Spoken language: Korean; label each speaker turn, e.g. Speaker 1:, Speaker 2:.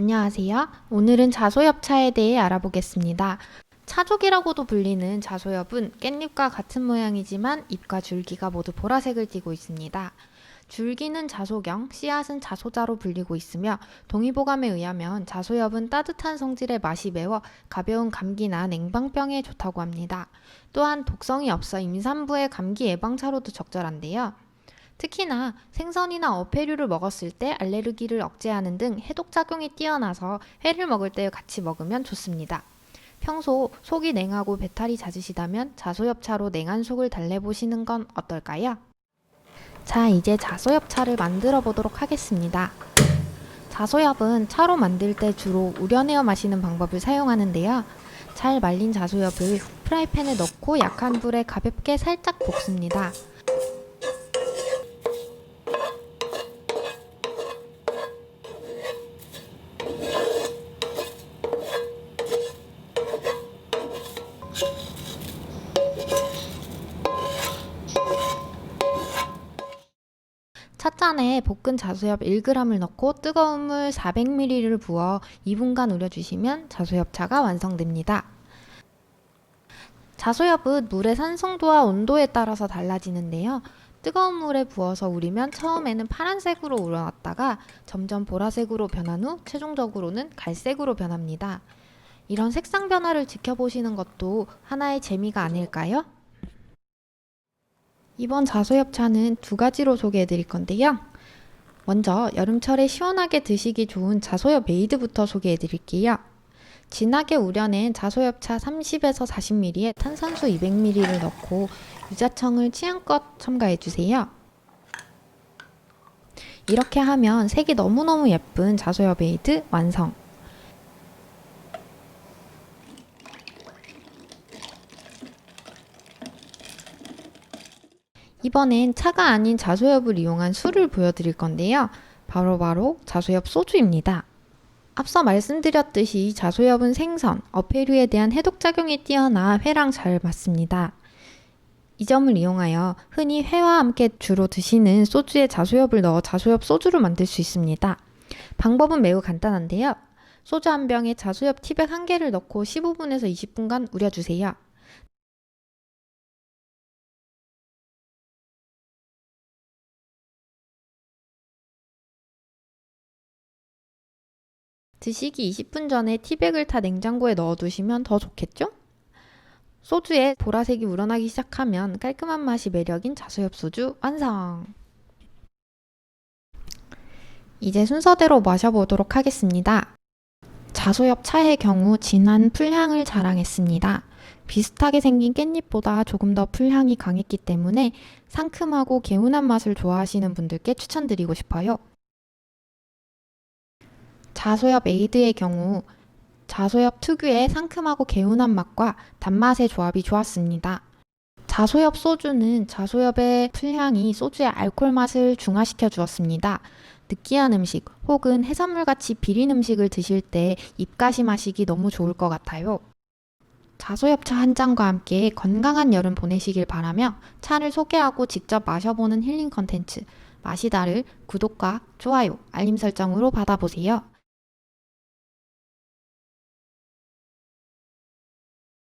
Speaker 1: 안녕하세요. 오늘은 자소엽차에 대해 알아보겠습니다. 차족이라고도 불리는 자소엽은 깻잎과 같은 모양이지만 잎과 줄기가 모두 보라색을 띠고 있습니다. 줄기는 자소경, 씨앗은 자소자로 불리고 있으며 동의보감에 의하면 자소엽은 따뜻한 성질의 맛이 매워 가벼운 감기나 냉방병에 좋다고 합니다. 또한 독성이 없어 임산부의 감기 예방차로도 적절한데요. 특히나 생선이나 어패류를 먹었을 때 알레르기를 억제하는 등 해독 작용이 뛰어나서 회를 먹을 때 같이 먹으면 좋습니다. 평소 속이 냉하고 배탈이 잦으시다면 자소엽차로 냉한 속을 달래보시는 건 어떨까요? 자, 이제 자소엽차를 만들어 보도록 하겠습니다. 자소엽은 차로 만들 때 주로 우려내어 마시는 방법을 사용하는데요. 잘 말린 자소엽을 프라이팬에 넣고 약한 불에 가볍게 살짝 볶습니다. 찻잔에 볶은 자소엽 1g을 넣고 뜨거운 물 400ml를 부어 2분간 우려주시면 자소엽차가 완성됩니다. 자소엽은 물의 산성도와 온도에 따라서 달라지는데요. 뜨거운 물에 부어서 우리면 처음에는 파란색으로 우러났다가 점점 보라색으로 변한 후 최종적으로는 갈색으로 변합니다. 이런 색상 변화를 지켜보시는 것도 하나의 재미가 아닐까요? 이번 자소엽차는 두 가지로 소개해 드릴 건데요. 먼저 여름철에 시원하게 드시기 좋은 자소엽 메이드부터 소개해 드릴게요. 진하게 우려낸 자소엽차 30에서 40ml에 탄산수 200ml를 넣고 유자청을 취향껏 첨가해 주세요. 이렇게 하면 색이 너무너무 예쁜 자소엽 메이드 완성! 이번엔 차가 아닌 자소엽을 이용한 술을 보여드릴 건데요. 바로 바로 자소엽 소주입니다. 앞서 말씀드렸듯이 자소엽은 생선, 어패류에 대한 해독작용이 뛰어나 회랑 잘 맞습니다. 이 점을 이용하여 흔히 회와 함께 주로 드시는 소주에 자소엽을 넣어 자소엽 소주를 만들 수 있습니다. 방법은 매우 간단한데요. 소주 한 병에 자소엽 티백 한 개를 넣고 15분에서 20분간 우려주세요. 드시기 20분 전에 티백을 타 냉장고에 넣어두시면 더 좋겠죠? 소주에 보라색이 우러나기 시작하면 깔끔한 맛이 매력인 자소엽 소주 완성! 이제 순서대로 마셔보도록 하겠습니다. 자소엽 차의 경우 진한 풀향을 자랑했습니다. 비슷하게 생긴 깻잎보다 조금 더 풀향이 강했기 때문에 상큼하고 개운한 맛을 좋아하시는 분들께 추천드리고 싶어요. 자소엽 에이드의 경우 자소엽 특유의 상큼하고 개운한 맛과 단맛의 조합이 좋았습니다. 자소엽 소주는 자소엽의 풀향이 소주의 알코올 맛을 중화시켜 주었습니다. 느끼한 음식 혹은 해산물같이 비린 음식을 드실 때 입가시 마시기 너무 좋을 것 같아요. 자소엽차 한 잔과 함께 건강한 여름 보내시길 바라며 차를 소개하고 직접 마셔보는 힐링 컨텐츠 마시다를 구독과 좋아요, 알림 설정으로 받아보세요.